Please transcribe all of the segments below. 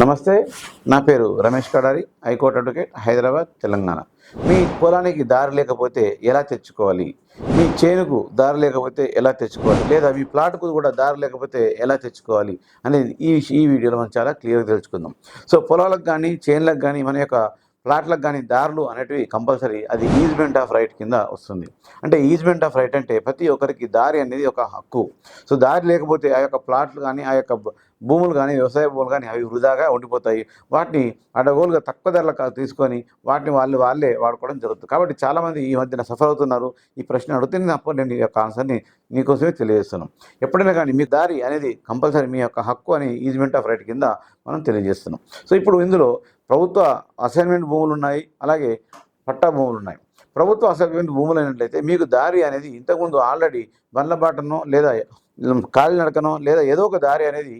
నమస్తే నా పేరు Ramesh Kadari high court advocate Hyderabad Telangana. మీ పొలానికి దారి లేకపోతే ఎలా తెచ్చుకోవాలి? మీ చేనుకు దారి లేకపోతే ఎలా తెచ్చుకోవాలి? లేదా మీ ప్లాట్కు కూడా దారి లేకపోతే ఎలా తెచ్చుకోవాలి? అనేది ఈ ఈ వీడియోలో మనం చాలా క్లియర్గా తెలుసుకుందాం. సో పొలాలకు కానీ చేనులకు కానీ మన యొక్క ప్లాట్లకు కానీ దారులు అనేటివి కంపల్సరీ అది ఈజ్మెంట్ ఆఫ్ రైట్ కింద వస్తుంది. అంటే ఈజ్మెంట్ ఆఫ్ రైట్ అంటే ప్రతి ఒక్కరికి దారి అనేది ఒక హక్కు. సో దారి లేకపోతే ఆ యొక్క ప్లాట్లు కానీ ఆ యొక్క భూములు కానీ వ్యవసాయ భూములు కానీ అవి వృధాగా ఉండిపోతాయి. వాటిని అడగోలుగా తక్కువ ధరలకు తీసుకొని వాటిని వాళ్ళు వాళ్ళే వాడుకోవడం జరుగుతుంది. కాబట్టి చాలామంది ఈ మధ్యన సఫర్ అవుతున్నారు. ఈ ప్రశ్న అడుగుతున్నప్పుడు నేను నేను ఈ యొక్క ఆన్సర్ని మీకోసమే తెలియజేస్తున్నాను ఎప్పుడైనా కానీ మీ దారి అనేది కంపల్సరీ మీ యొక్క హక్కు అని ఈజ్మెంట్ ఆఫ్ రైట్ కింద మనం తెలియజేస్తున్నాం. సో ఇప్పుడు ఇందులో ప్రభుత్వ అసైన్మెంట్ భూములు ఉన్నాయి అలాగే పట్టా భూములు ఉన్నాయి ప్రభుత్వ అసైన్మెంట్ భూములు అయినట్లయితే మీకు దారి అనేది ఇంతకుముందు ఆల్రెడీ బండ్ల బాటనో లేదా కాలినడకనో లేదా ఏదో ఒక దారి అనేది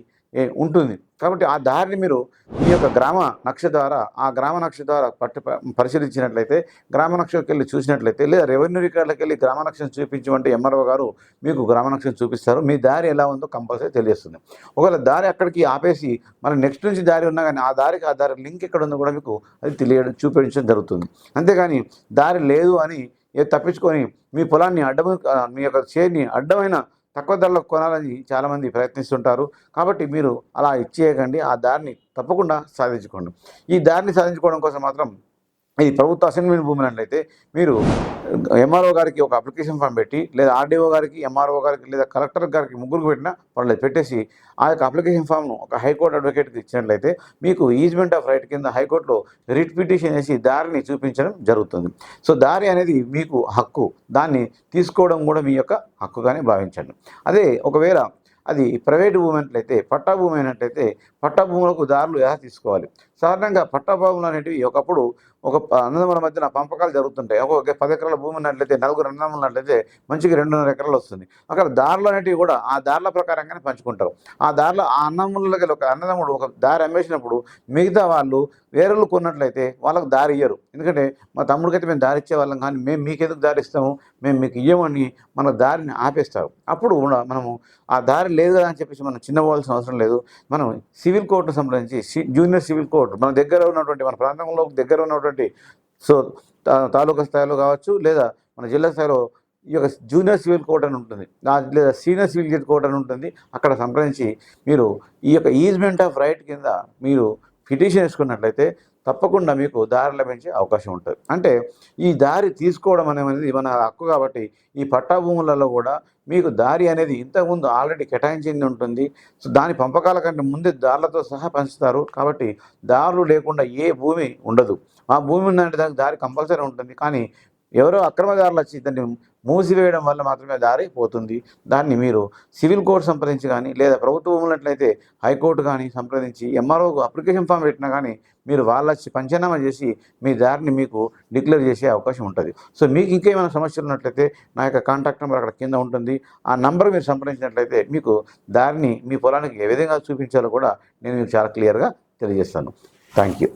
ఉంటుంది. కాబట్టి ఆ దారిని మీరు మీ యొక్క గ్రామ నక్ష ద్వారా ఆ గ్రామ నక్ష ద్వారా పట్టు పరిశీలించినట్లయితే గ్రామ నక్షకి వెళ్ళి చూసినట్లయితే లేదా రెవెన్యూ రికార్డులకు వెళ్ళి గ్రామ నక్షను చూపించమంటే ఎంఆర్ఓ గారు మీకు గ్రామ నక్షను చూపిస్తారు. మీ దారి ఎలా ఉందో కంపల్సరీ తెలియస్తుంది ఒకవేళ దారి అక్కడికి ఆపేసి మన నెక్స్ట్ నుంచి దారి ఉన్నా కానీ ఆ దారికి ఆ దారి లింక్ ఎక్కడ ఉందో కూడా మీకు అది తెలియడం చూపించడం జరుగుతుంది. అంతేగాని దారి లేదు అని ఏ తప్పించుకొని మీ పొలాన్ని అడ్డము మీ యొక్క చేని అడ్డమైన తక్కువ ధరలో కొనాలని చాలామంది ప్రయత్నిస్తుంటారు. కాబట్టి మీరు అలా ఇచ్చేయకండి ఆ దారిని తప్పకుండా సాధించుకోండి. ఈ దారిని సాధించుకోవడం కోసం మాత్రం ఈ ప్రభుత్వ అసైన్మెంట్ భూములు మీరు ఎంఆర్ఓ గారికి ఒక అప్లికేషన్ ఫామ్ పెట్టి లేదా ఆర్డీఓ గారికి ఎంఆర్ఓ గారికి లేదా కలెక్టర్ గారికి ముగ్గురికి పెట్టినా పర్లేదు పెట్టేసి ఆ యొక్క అప్లికేషన్ ఫామ్ను ఒక హైకోర్టు అడ్వకేట్కి ఇచ్చినట్లయితే మీకు ఈజ్మెంట్ ఆఫ్ రైట్ కింద హైకోర్టులో రిట్ పిటిషన్ చేసి దారిని చూపించడం జరుగుతుంది. సో దారి అనేది మీకు హక్కు. దాన్ని తీసుకోవడం కూడా మీ యొక్క హక్కుగానే భావించండి. అదే ఒకవేళ అది ప్రైవేటు భూమి అయినట్లయితే పట్టా భూమి అయినట్లయితే పట్టా భూములకు దారులు ఎలా తీసుకోవాలి? సాధారణంగా పట్టా భూములు అనేటివి ఒకప్పుడు ఒక అన్నదమ్ముల మధ్యన పంపకాలు జరుగుతుంటాయి. ఒక పది ఎకరాల భూమి ఉన్నట్లయితే నలుగురు అన్నదమ్ములు ఉన్నట్లయితే మంచిగా రెండున్నర ఎకరాలు వస్తుంది. అక్కడ దారులు అనేటివి కూడా ఆ దారుల ప్రకారంగానే పంచుకుంటారు. ఆ దారిలో ఆ అన్నదమ్ములకి ఒక అన్నదమ్ముడు ఒక దారి అమ్మేసినప్పుడు మిగతా వాళ్ళు వేరేళ్ళు కొన్నట్లయితే వాళ్ళకి దారి ఇయ్యరు. ఎందుకంటే మా తమ్ముడికైతే మేము దారి ఇచ్చే వాళ్ళం కానీ మేము మీకెందుకు దారి ఇస్తాము? మేము మీకు ఇయ్యమని మన దారిని ఆపేస్తారు. అప్పుడు కూడా మనము ఆ దారి లేదు కదా అని చెప్పేసి మనం చిన్నపోవాల్సిన అవసరం లేదు. మనం సివిల్ కోర్టును సంబంధించి జూనియర్ సివిల్ కోర్టు మన దగ్గర ఉన్నటువంటి మన ప్రాంతంలో దగ్గర ఉన్నటువంటి సో తాలూకా స్థాయిలో కావచ్చు లేదా మన జిల్లా స్థాయిలో ఈ యొక్క జూనియర్ సివిల్ కోర్ట్ అని ఉంటుంది. లేదా సీనియర్ సివిల్ కోర్ట్ అని ఉంటుంది. అక్కడ సంప్రదించి మీరు ఈ యొక్క ఈజ్మెంట్ ఆఫ్ రైట్ కింద మీరు పిటిషన్ వేసుకున్నట్లయితే తప్పకుండా మీకు దారి లభించే అవకాశం ఉంటుంది. అంటే ఈ దారి తీసుకోవడం అనేది మన హక్కు కాబట్టి ఈ పట్టా భూములలో కూడా మీకు దారి అనేది ఇంతకుముందు ఆల్రెడీ కేటాయించింది ఉంటుంది. సో దాని పంపకాల కంటే ముందే దారులతో సహా పంచుతారు. కాబట్టి దారులు లేకుండా ఏ భూమి ఉండదు. ఆ భూమి ఉందంటే దానికి దారి కంపల్సరీ ఉంటుంది. కానీ ఎవరో అక్రమదారులు వచ్చి దాన్ని మూసివేయడం వల్ల మాత్రమే దారి పోతుంది దాన్ని మీరు సివిల్ కోర్టు సంప్రదించి కానీ లేదా ప్రభుత్వం ఉన్నట్లయితే హైకోర్టు కానీ సంప్రదించి ఎంఆర్ఓకు అప్లికేషన్ ఫామ్ పెట్టినా కానీ మీరు వాళ్ళ వచ్చి పంచనామా చేసి మీ దారిని మీకు డిక్లేర్ చేసే అవకాశం ఉంటుంది. సో మీకు ఇంకేమైనా సమస్యలు ఉన్నట్లయితే నా యొక్క కాంటాక్ట్ నెంబర్ అక్కడ కింద ఉంటుంది. ఆ నంబర్ మీరు సంప్రదించినట్లయితే మీకు దారిని మీ పొలానికి ఏ విధంగా చూపించాలో కూడా నేను మీకు చాలా క్లియర్గా తెలియజేస్తాను. Thank you